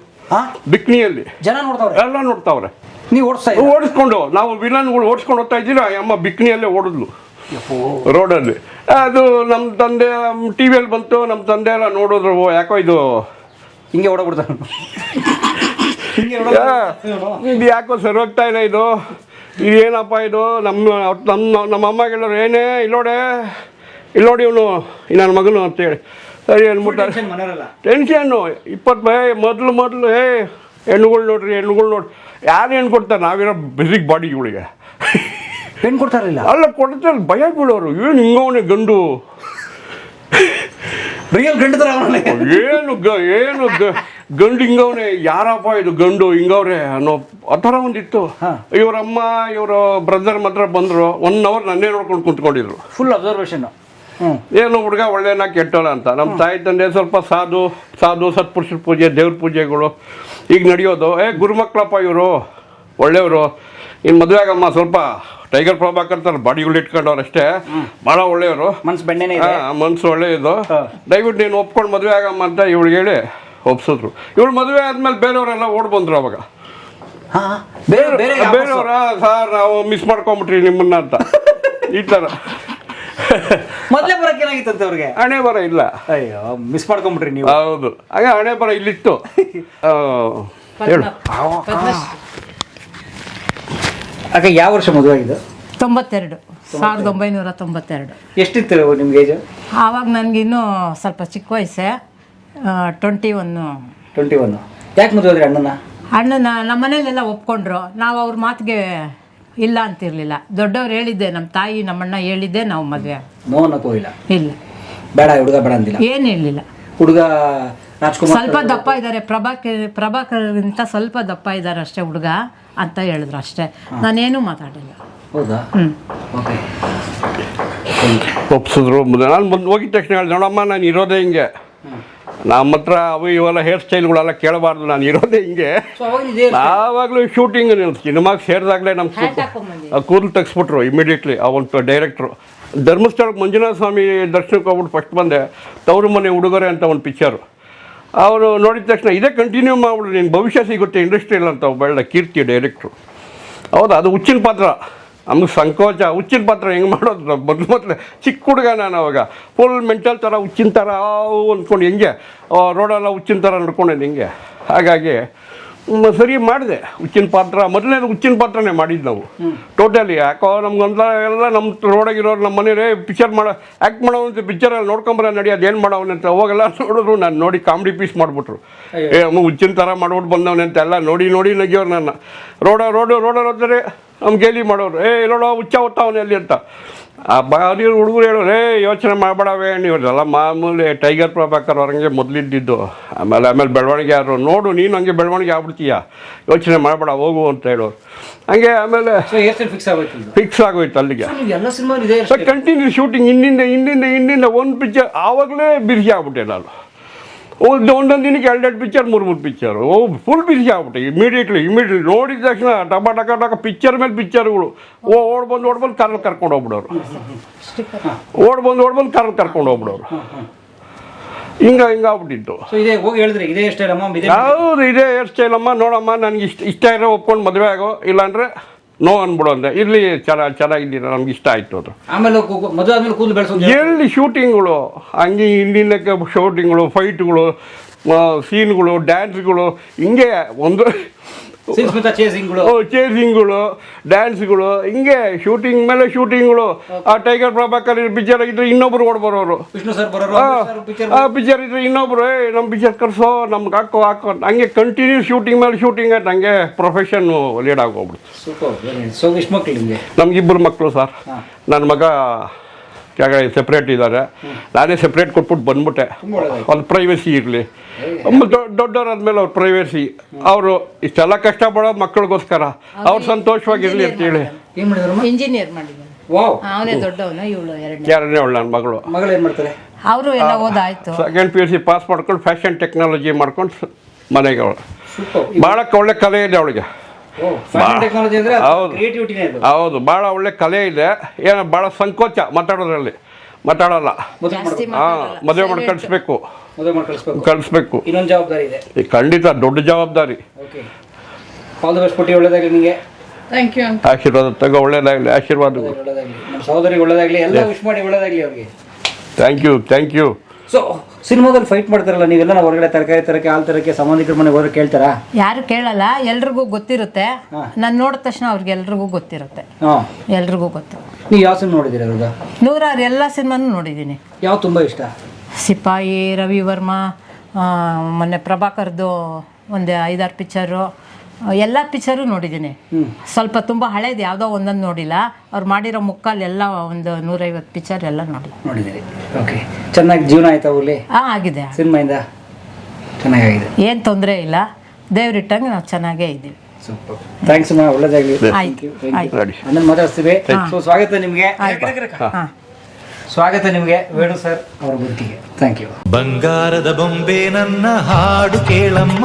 ಬಿಕ್ನಿಯಲ್ಲಿ. ಜನ ನೋಡ್ತಾವ್ರೆ? ಎಲ್ಲ ನೋಡ್ತಾವ್ರೆ. ನೀವು ಓಡಿಸ್ತಾ? ಓಡಿಸ್ಕೊಂಡು ನಾವು ವಿಲನ್ಗಳು ಓಡಿಸ್ಕೊಂಡು ಹೋಗ್ತಾ ಇದ್ದೀರಾ? ಅಮ್ಮ ಬಿಕ್ನಿಯಲ್ಲೇ ಓಡಿದ್ಲು. ರೋಡಲ್ಲಿ. ಅದು ನಮ್ಮ ತಂದೆ ಟಿ ವಿಯಲ್ಲಿ ಬಂತು ನಮ್ಮ ತಂದೆ ಎಲ್ಲ ನೋಡಿದ್ರು ಓ, ಯಾಕೋ ಇದು? ಹಿಂಗೆ ಓಡಾಬಿಡ್ತಾರೆ ಇದು ಯಾಕೋ ಸರಿ ಹೋಗ್ತಾ ಇಲ್ಲ ಇದು? ಇದೇನಪ್ಪ ಇದು? ನಮ್ಮ ನಮ್ಮ ನಮ್ಮ ಅಮ್ಮ ಹೇಳೋರು ಏನೇ ಇಲ್ಲೋಡೆ ಇಲ್ಲೋಡಿ ಇವನು ನನ್ನ ಮಗನು ಅಂತೇಳಿ ಸರಿ ಅಂದ್ಬಿಟ್ಟು ಟೆನ್ಷನ್ನು ಇಪ್ಪತ್ತು ಮೊದಲು ಮೊದಲು ಏ ಹೆಣ್ಣುಗಳು ನೋಡ್ರಿ ಹೆಣ್ಣುಗಳು ನೋಡ್ರಿ. ಯಾರು ಹೆಣ್ಣು ಕೊಡ್ತಾರೆ? ನಾವಿರೋ ಬೆಸಿಕ್ ಬಾಡಿಗಳಿಗೆ ಹೆಣ್ಣು ಕೊಡ್ತಾರಿಲ್ಲ? ಅಲ್ಲ ಕೊಡ್ತಾರೆ. ಭಯ ಬೀಳೋರು. ಏನು ಹಿಂಗವನೆ ಗಂಡು? ರಿಯಲ್ ಗಂಡ ಏನು ಗ ಏನು ಗಂಡು ಹಿಂಗವನೇ ಯಾರಪ್ಪ ಇದು ಗಂಡು ಹಿಂಗವ್ರೆ ಅನ್ನೋ ಆ ಥರ ಒಂದಿತ್ತು. ಇವರಮ್ಮ ಇವರ ಬ್ರದರ್ ಮಾತ್ರ ಬಂದರು. ಒನ್ ಅವರ್ ನನ್ನೇ ನೋಡ್ಕೊಂಡು ಕುಂತ್ಕೊಂಡಿದ್ರು. ಫುಲ್ ಅಬ್ಸರ್ವೇಷನ್ ಏನು ಹುಡುಗ ಒಳ್ಳೆನ ಕೆಟ್ಟೋಣ ಅಂತ. ನಮ್ಮ ತಾಯಿ ತಂದೆ ಸ್ವಲ್ಪ ಸಾಧು ಸಾಧು ಸತ್ಪುರುಷರ ಪೂಜೆ ದೇವ್ರ ಪೂಜೆಗಳು. ಈಗ ನಡೆಯೋದು ಏ ಗುರುಮಕ್ಳಪ್ಪ ಇವರು ಒಳ್ಳೆಯವರು. ಇನ್ನು ಮದುವೆ ಆಗಮ್ಮ ಸ್ವಲ್ಪ ಟೈಗರ್ ಪ್ರಭಾಕ್ ಅಂತಾರೆ ಬಾಡಿಗಳು ಇಟ್ಕೊಂಡವ್ರು ಅಷ್ಟೇ. ಭಾಳ ಒಳ್ಳೆಯವರು. ಮನ್ಸು ಬೆಣ್ಣೆನೇ ಮನ್ಸು ಒಳ್ಳೆಯದು. ದಯವಿಟ್ಟು ನೀನು ಒಪ್ಕೊಂಡು ಮದುವೆ ಆಗಮ್ಮ ಅಂತ ಇವಳು ಹೇಳಿ ಒಪ್ಸಿದ್ರು. ಇವಳು ಮದುವೆ ಆದ್ಮೇಲೆ ಬೇರೆಯವರೆಲ್ಲ ಓಡ್ ಬಂದ್ರು ಅವಾಗ. ಬೇರೆಯವರ ಸರ್ ನಾವು ಮಿಸ್ ಮಾಡ್ಕೊಂಬಿಟ್ರಿ ನಿಮ್ಮನ್ನ ಅಂತ. ಈ ಥರ ಮೊದ್ಲೇ ಬರಕ್ಕೆ ಏನಾಗಿತ್ತಂತೆ ಅವ್ರಿಗೆ? ಹಣೆ ಬರ ಇಲ್ಲ. ಅಯ್ಯೋ ಮಿಸ್ ಮಾಡ್ಕೊಂಬಿಟ್ರಿ ನೀವು. ಹೌದು. ಹಾಗೆ ಹಣೆ ಬರ ಇಲ್ಲಿತ್ತು. ಆ, ಹೇಳು. ಅಕ್ಕ ಯಾವ ವರ್ಷ ಮದುವೆ ಆಗಿದ್ದು? ತೊಂಬತ್ತೆರಡು. ಸಾವಿರದ ಒಂಬೈನೂರ ತೊಂಬತ್ತೆರಡು. ಎಷ್ಟಿತ್ತು ನಿಮ್ಗೆ ಏಜ್ ಆವಾಗ ನನಗಿನ್ನೂ ಸ್ವಲ್ಪ ಚಿಕ್ಕ ವಯಸ್ಸೇ. ಟ್ವೆಂಟಿ ಒನ್ನು ಟ್ವೆಂಟಿ ಒನ್ ಯಾಕೆ ಮದುವೆ ಆದ್ರಿ ಅಣ್ಣನ? ಅಣ್ಣನ ನಮ್ಮ ಮನೇಲೆಲ್ಲ ಒಪ್ಕೊಂಡ್ರು. ನಾವು ಅವ್ರ ಮಾತಿಗೆ ಇಲ್ಲ ಅಂತಿರ್ಲಿಲ್ಲ. ದೊಡ್ಡವ್ರು ಹೇಳಿದ್ದೆ ನಮ್ಮ ತಾಯಿ ನಮ್ಮಣ್ಣ ಹೇಳಿದ್ದೆ ನಾವು ಮದುವೆ ಇಲ್ಲ? ಇಲ್ಲ. ಬೇಡ ಹುಡುಗ ಬೇಡ ಅಂದಿಲ್ಲ? ಏನು ಹೇಳಿಲ್ಲ ಹುಡುಗ ರಾಜ್ಕುಮಾರ್ ಸ್ವಲ್ಪ ದಪ್ಪ ಇದ್ದಾರೆ ಪ್ರಭಾಕರ್ ಪ್ರಭಾಕರ್ಗಿಂತ ಸ್ವಲ್ಪ ದಪ್ಪ ಇದ್ದಾರೆ ಅಷ್ಟೇ ಹುಡುಗ ಅಂತ ಹೇಳಿದ್ರು ಅಷ್ಟೇ. ನಾನೇನು ಮಾತಾಡಿಲ್ಲ ಹೌದಾ? ಹ್ಞೂ ಓಕೆ. ಒಪ್ಸಿದ್ರು. ನಾನು ಹೋಗಿದ್ದ ಹೋಗಿದ ತಕ್ಷಣ ಹೇಳಿದೆ ನೋಡಮ್ಮ ನಾನು ಇರೋದೇ ಹಿಂಗೆ. ನಮ್ಮ ಹತ್ರ ಅವು ಇವೆಲ್ಲ ಹೇರ್ ಸ್ಟೈಲ್ಗಳೆಲ್ಲ ಕೇಳಬಾರ್ದು ನಾನು ಇರೋದೇ ಹಿಂಗೆ. ಯಾವಾಗಲೂ ಶೂಟಿಂಗ್ ಸಿನಿಮಾಗೆ ಸೇರಿದಾಗಲೇ ನಮ್ಮ ಕೂದಲು ತೆಗೆಸ್ಬಿಟ್ರು ಇಮಿಡಿಯೇಟ್ಲಿ ಒಂದು ಡೈರೆಕ್ಟ್ರು ಧರ್ಮಸ್ಥಳಕ್ಕೆ ಮಂಜುನಾಥ ಸ್ವಾಮಿ ದರ್ಶನಕ್ಕೆ ಹೋಗ್ಬಿಟ್ಟು ಫಸ್ಟ್ ಬಂದೆ ತವರು ಮನೆ ಉಡುಗೊರೆ ಅಂತ ಒಂದು ಪಿಕ್ಚರು ಅವರು ನೋಡಿದ ತಕ್ಷಣ ಇದೇ ಕಂಟಿನ್ಯೂ ಮಾಡ್ಬಿಡು ನಿನ್ನ ಭವಿಷ್ಯ ಸಿಗುತ್ತೆ ಇಂಡಸ್ಟ್ರಿಯಲ್ಲಿ ಅಂತ ಒಬ್ಬ ಕೀರ್ತಿ ಡೈರೆಕ್ಟ್ರು ಹೌದಾ? ಅದು ಹುಚ್ಚಿನ ಪಾತ್ರ. ನಮ್ಗೆ ಸಂಕೋಚ. ಹುಚ್ಚಿನ ಪಾತ್ರ ಹೆಂಗೆ ಮಾಡೋದು ಮೊದಲು ಮೊದಲೇ. ಚಿಕ್ಕ ಹುಡುಗ ನಾನು ಅವಾಗ. ಫುಲ್ ಮೆಂಟಲ್ ಥರ ಹುಚ್ಚಿನ ಥರ ಅಂದ್ಕೊಂಡು ಹೆಂಗೆ? ರೋಡೆಲ್ಲ ಹುಚ್ಚಿನ ಥರ ನಡ್ಕೊಂಡೆ ಹಿಂಗೆ ಹಾಗಾಗಿ ಸರಿ ಮಾಡಿದೆ. ಹುಚ್ಚಿನ ಪಾತ್ರ. ಮೊದಲನೇದು ಹುಚ್ಚಿನ ಪಾತ್ರನೇ ಮಾಡಿದ್ದು ನಾವು. ಟೋಟಲಿ ಯಾಕೋ ನಮ್ಗೊಂದ ಎಲ್ಲ ನಮ್ಮ ರೋಡಾಗಿರೋರು ನಮ್ಮ ಮನೇಲಿ ಪಿಕ್ಚರ್ ಮಾಡೋ. ಆ್ಯಕ್ಟ್ ಮಾಡೋವಂತ ಪಿಕ್ಚರಲ್ಲಿ ನೋಡ್ಕೊಂಬರ ಏನು ಅದೇನು ಅಂತ. ಅವಾಗೆಲ್ಲ ನೋಡಿದ್ರು ನಾನು ನೋಡಿ ಕಾಮಿಡಿ ಪೀಸ್ ಮಾಡಿಬಿಟ್ರು. ಏ ಅಮ್ಮ ಹುಚ್ಚಿನ ಥರ ಮಾಡ್ಬಿಟ್ಟು ಬಂದವನೆ ಅಂತ. ಎಲ್ಲ ನೋಡಿ ನೋಡಿ ನಗಿಯೋರು ನನ್ನ. ರೋಡ ರೋಡು ರೋಡಲ್ಲಿ ಹೋದರೆ ನಮ್ಗೆ ಗೇಲಿ ಮಾಡೋರು. ಏ ಇಲ್ಲೋಡ ಹುಚ್ಚ ಹೊತ್ತವನೆ ಎಲ್ಲಿ ಅಂತ. ಆ ಬಾರಿ ಹುಡುಗರು ಹೇಳೋರು ಏ ಯೋಚನೆ ಮಾಡಬೇಡವೇ. ನೀವೆಲ್ಲ ಮಾಮೂಲಿ ಟೈಗರ್ ಪ್ರಭಾಕರ್ ಅವ್ರಂಗೆ ಮೊದಲಿದ್ದಿದ್ದು. ಆಮೇಲೆ ಆಮೇಲೆ ಬೆಳವಣಿಗೆ ಆದರು. ನೋಡು ನೀನು ಹಂಗೆ ಬೆಳವಣಿಗೆ ಆಗ್ಬಿಡ್ತೀಯ? ಯೋಚನೆ ಮಾಡಬೇಡ ಹೋಗು ಅಂತ ಹೇಳೋರು ಹಂಗೆ ಆಮೇಲೆ ಫಿಕ್ಸ್ ಆಗೋಯ್ತು ಫಿಕ್ಸ್ ಆಗೋಯ್ತು ಅಲ್ಲಿಗೆ. ಕಂಟಿನ್ಯೂ ಶೂಟಿಂಗ್ ಹಿಂದಿಂದ ಹಿಂದಿಂದ ಹಿಂದಿಂದ ಒಂದು ಪಿಕ್ಚರ್ ಆವಾಗಲೇ ಬಿಸಿ ಆಗ್ಬಿಟ್ಟೆ ನಾನು. ಒಂದು ದಿನಕ್ಕೆ ಎರಡೆರಡು ಪಿಕ್ಚರ್ ಮೂರು ಮೂರು ಪಿಕ್ಚರು ಓ ಫುಲ್ ಬಿಸಿ ಆಗ್ಬಿಟ್ಟು ಇಮಿಡಿಯೇಟ್ಲಿ ಇಮಿಡಿಯೇಟ್ಲಿ ನೋಡಿದ ತಕ್ಷಣ ಟಪ ಟಕ ಟಕ ಪಿಕ್ಚರ್ ಮೇಲೆ ಪಿಕ್ಚರ್ಗಳು ಓ ಓಡ್ ಬಂದು ಓಡ್ ಬಂದು ಕರ್ಕೊಂಡು ಹೋಗ್ಬಿಡೋರು. ಓಡ್ ಬಂದು ಓಡ್ ಬಂದು ಕಾರಲ್ಲಿ ಕರ್ಕೊಂಡು ಹೋಗ್ಬಿಡೋರು. ಹಿಂಗ ಹಿಂಗ ಆಗ್ಬಿಟ್ಟಿತ್ತು. ಹೌದು ಇದೇ ಹೇರ್ ಸ್ಟೈಲಮ್ಮ ನೋಡಮ್ಮ ನನಗೆ ಇಷ್ಟ ಇಷ್ಟ ಇರೋ ಒಪ್ಕೊಂಡು ಮದುವೆ ಆಗೋ ಇಲ್ಲಾಂದ್ರೆ ನೋ ಅನ್ಬಿಡು ಅಂದೆ ಇಲ್ಲಿ ಚೆನ್ನ ಚೆನ್ನಾಗಿದ್ದೀರ ನಮ್ಗೆ ಇಷ್ಟ ಆಯ್ತು ಅದು. ಆಮೇಲೆ ಮದುವೆ ಆದ್ಮೇಲೆ ಕೂದಲು ಬೆಳೆಸೋದು ಎಲ್ಲಿ ಶೂಟಿಂಗ್ಗಳು ಹಂಗೆ ಹಿಂದಿನಕ್ಕೆ ಶೂಟಿಂಗ್ಗಳು ಫೈಟ್ಗಳು ಸೀನ್ಗಳು ಡ್ಯಾನ್ಸ್ಗಳು ಹಿಂಗೆ ಒಂದು ಚೇಸಿಂಗ್ಗಳು ಡ್ಯಾನ್ಸ್ಗಳು ಹಿಂಗೆ ಶೂಟಿಂಗ್ ಮೇಲೆ ಶೂಟಿಂಗ್ಗಳು ಆ ಟೈಗರ್ ಪ್ರಭಾಕರ್ ಪಿಕ್ಚರ್ ಇದ್ರೆ ಇನ್ನೊಬ್ರು ಓಡ್ ಬರೋರು. ಆ ಪಿಕ್ಚರ್ ಇದ್ರೆ ಇನ್ನೊಬ್ರು ನಮ್ಮ ಪಿಕ್ಚರ್ ಕರ್ಸೋ ನಮ್ಗೆ ಹಾಕೋ ಹಾಕೋ. ಹಂಗೆ ಕಂಟಿನ್ಯೂ ಶೂಟಿಂಗ್ ಮೇಲೆ ಶೂಟಿಂಗ್ ಆಯ್ತು ಹಂಗೆ ಪ್ರೊಫೆಷನ್ ಲೀಡ್ ಆಗೋಗ್ಬಿಡ್ತು. ಸೂಪರ್ ಸೊ ಇಷ್ಟು ಮಕ್ಳು ನಿಮಗೆ? ನಮ್ಗಿಬ್ಬರು ಮಕ್ಕಳು ಸರ್ ನನ್ನ ಮಗ ಕೆಳಗಡೆ ಸೆಪ್ರೇಟ್ ಇದ್ದಾರೆ ನಾನೇ ಸೆಪ್ರೇಟ್ ಕೊಟ್ಬಿಟ್ಟು ಬಂದ್ಬಿಟ್ಟೆ. ಒಂದು ಪ್ರೈವೇಸಿ ಇರಲಿ. ದೊಡ್ಡವರಾದ್ಮೇಲೆ ಅವ್ರ ಪ್ರೈವೇಸಿ ಅವರು ಇಷ್ಟೆಲ್ಲ ಕಷ್ಟಪಡೋದು ಮಕ್ಕಳಿಗೋಸ್ಕರ ಅವ್ರು ಸಂತೋಷವಾಗಿರ್ಲಿ ಅಂತ ಹೇಳಿ. ಇಂಜಿನಿಯರ್ ಮಾಡಿದ್ದಾನೆ. ವಾವ್. ಅವನೇ ದೊಡ್ಡವನು ಇವಳು ಎರಡನೇ. ಅವಳು ನನ್ನ ಮಗಳು. ಮಗಳು ಏನ್ ಮಾಡ್ತಾರೆ? ಅವರು ಎಲ್ಲ ಓದಾಯ್ತು. Second P U C pass ಮಾಡ್ಕೊಂಡು ಫ್ಯಾಷನ್ ಟೆಕ್ನಾಲಜಿ ಮಾಡ್ಕೊಂಡು ಮನೆಗೆ ಅವಳು. ಭಾಳ ಒಳ್ಳೆ ಕಲೆ ಇದೆ ಅವಳಿಗೆ. ಟೆಕ್ನಾಲಜಿ ಅಂದ್ರೆ ಹೌದು. ಹೌದು ಭಾಳ ಒಳ್ಳೆ ಕಲೆ ಇದೆ. ಏನೋ ಭಾಳ ಸಂಕೋಚ ಮಾತಾಡೋದ್ರಲ್ಲಿ. ಮಾತಾಡಲ್ಲ. ಮದುವೆ ಜಾಸ್ತಿ ಹಾಂ ಮದುವೆ ಮಾಡಿ ಕಳಿಸ್ಬೇಕು. ಕಳಿಸ್ಬೇಕು. ಕಳಿಸ್ಬೇಕು. ಇನ್ನೊಂದು ಜವಾಬ್ದಾರಿ ಇದೆ. ಈ ಖಂಡಿತ ದೊಡ್ಡ ಜವಾಬ್ದಾರಿ. ಓಕೆ ಆಲ್ ದ ಬೆಸ್ಟ್ ಪುಟ್ಟಿ. ಒಳ್ಳೇದಾಗಲಿ ನಿಮಗೆ. ಥ್ಯಾಂಕ್ ಯು ಆಶೀರ್ವಾದ ತಗೋ ಒಳ್ಳೇದಾಗಲಿ. ಆಶೀರ್ವಾದ ಒಳ್ಳೇದಾಗಲಿ. ನಮ್ಮ ಸಹೋದರಿಗೆ ಒಳ್ಳೇದಾಗಲಿ. ಎಲ್ಲ ವಿಶ್ ಮಾಡಿ ಒಳ್ಳೇದಾಗಲಿ ಅವ್ರಿಗೆ. Thank you thank you so ಸಿನಿಮಾದಲ್ಲಿ ಫೈಟ್ ಮಾಡ್ತಾರಲ್ಲ ನೀವೆಲ್ಲ ನಾವು ಹೊರಗಡೆ ತರಕಾರಿ ತರಕ್ಕೆ ಹಾಲು ತರಕ್ಕೆ ಸಂಬಂಧಿಕರ ಮನೆಗೆ ಹೋದ್ರೆ ಕೇಳ್ತಾರ? ಯಾರು ಕೇಳಲ್ಲ ಎಲ್ರಿಗೂ ಗೊತ್ತಿರುತ್ತೆ. ನಾನು ನೋಡಿದ ತಕ್ಷಣ ಅವ್ರಿಗೆ ಎಲ್ರಿಗೂ ಗೊತ್ತಿರುತ್ತೆ. ಹಾಂ. ಎಲ್ರಿಗೂ ಗೊತ್ತು. ನೀವು ಯಾವ ಸಿನಿಮಾ ನೋಡಿದ್ದೀರಾ ಇವಾಗ? ನೂರಾರು ಎಲ್ಲ ಸಿನಿಮಾನು ನೋಡಿದ್ದೀನಿ. ಯಾವ ತುಂಬ ಇಷ್ಟ? ಸಿಪಾಯಿ ರವಿ ವರ್ಮಾ ಆ, ಮೊನ್ನೆ ಪ್ರಭಾಕರ್ದು ಒಂದು ಐದಾರು ಪಿಕ್ಚರು ಎಲ್ಲ ಪಿಕ್ಚರು ನೋಡಿದ್ದೀನಿ. ಸ್ವಲ್ಪ ತುಂಬ ಹಳೇದು ಯಾವುದೋ ಒಂದೊಂದು ನೋಡಿಲ್ಲ. ಅವ್ರು ಮಾಡಿರೋ ಮುಕ್ಕಾಲೆಲ್ಲ ಒಂದು ನೂರೈವತ್ತು ಪಿಕ್ಚರ್ ಎಲ್ಲ ನೋಡಿ ನೋಡಿದ್ದೀರಿ ಓಕೆ ಚೆನ್ನಾಗಿ ಜೀವನ ಆಯ್ತಾ ಊರಲ್ಲಿ ಹಾಂ ಆಗಿದೆ. ಸಿನಿಮಾಯಿಂದ? ಚೆನ್ನಾಗಾಗಿದೆ. ಏನು ತೊಂದರೆ ಇಲ್ಲ. ದೇವ್ರಿಟ್ಟಂಗೆ ನಾವು ಚೆನ್ನಾಗೇ ಇದ್ದೀವಿ. ಸೂಪರ್ ಥ್ಯಾಂಕ್ಸ್ ಅಮ್ಮ ಒಳ್ಳೇದಾಗಲಿ. ಆಯ್ತು ಅಣ್ಣನ ಮಾತಾಡ್ತೀವಿ ಸೊ ಸ್ವಾಗತ ನಿಮಗೆ. ಹಾಂ. ಸ್ವಾಗತ ನಿಮಗೆ ವೇಣು ಸರ್ ಅವರ ಬದುಕಿಗೆ ಥ್ಯಾಂಕ್ ಯು ಬಂಗಾರದ ಬೊಂಬೆ ನನ್ನ ಹಾಡು ಕೇಳಮ್ಮ.